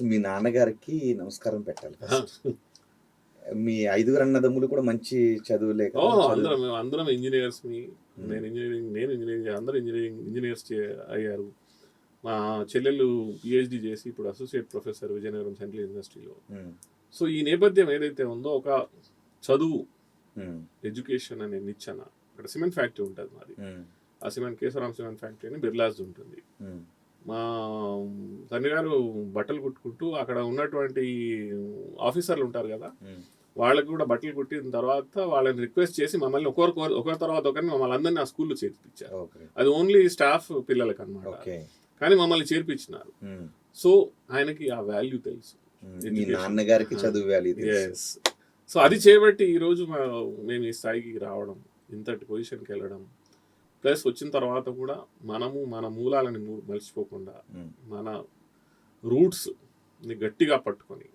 అసలు మీ నాన్నగారికి నమస్కారం పెట్టాలి. మీ ఐదుగురు అన్నదమ్ములు కూడా మంచి చదువులే అందరం అందరం ఇంజనీర్స్ మీ. నేను ఇంజనీరింగ్ నేను ఇంజనీరింగ్ అందరూ ఇంజనీరింగ్ ఇంజనీర్స్ అయ్యారు. మా చెల్లెలు పిహెచ్డి చేసి ఇప్పుడు అసోసియేట్ ప్రొఫెసర్ విజయనగరం సెంట్రల్ యూనివర్సిటీలో ఉమ్, సో ఈ నేపథ్యం ఏదైతే ఉందో ఒక చదువు ఎడ్యుకేషన్ అనే నిచ్చెన. ఇక్కడ సిమెంట్ ఫ్యాక్టరీ ఉంటుంది మాది. ఆ సిమెంట్ కేశవరామ్ సిమెంట్ ఫ్యాక్టరీ అని బిర్లాస్ ఉంటుంది. మా తండ్రి గారు బట్టలు కుట్టుకుంటూ అక్కడ ఉన్నటువంటి ఆఫీసర్లు ఉంటారు కదా వాళ్ళకి కూడా బట్టలు కుట్టిన తర్వాత వాళ్ళని రిక్వెస్ట్ చేసి మమ్మల్ని ఒకరికి ఒకరి తర్వాత ఒకరిని మమ్మల్ని అందరినీ ఆ స్కూల్లో చేర్పించారు. అది ఓన్లీ స్టాఫ్ పిల్లలకి అనమాట కానీ మమ్మల్ని చేర్పించినారు. సో ఆయనకి ఆ వాల్యూ తెలుసు. నాన్నగారికి చదువు ఎస్ సో అది చేయబట్టి ఈరోజు మేము ఈ స్థాయికి రావడం ఇంతటి పొజిషన్కి వెళ్ళడం ప్లస్ వచ్చిన తర్వాత కూడా మనము మన మూలాలని ము- మర్చిపోకుండా మన రూట్స్ని గట్టిగా పట్టుకొని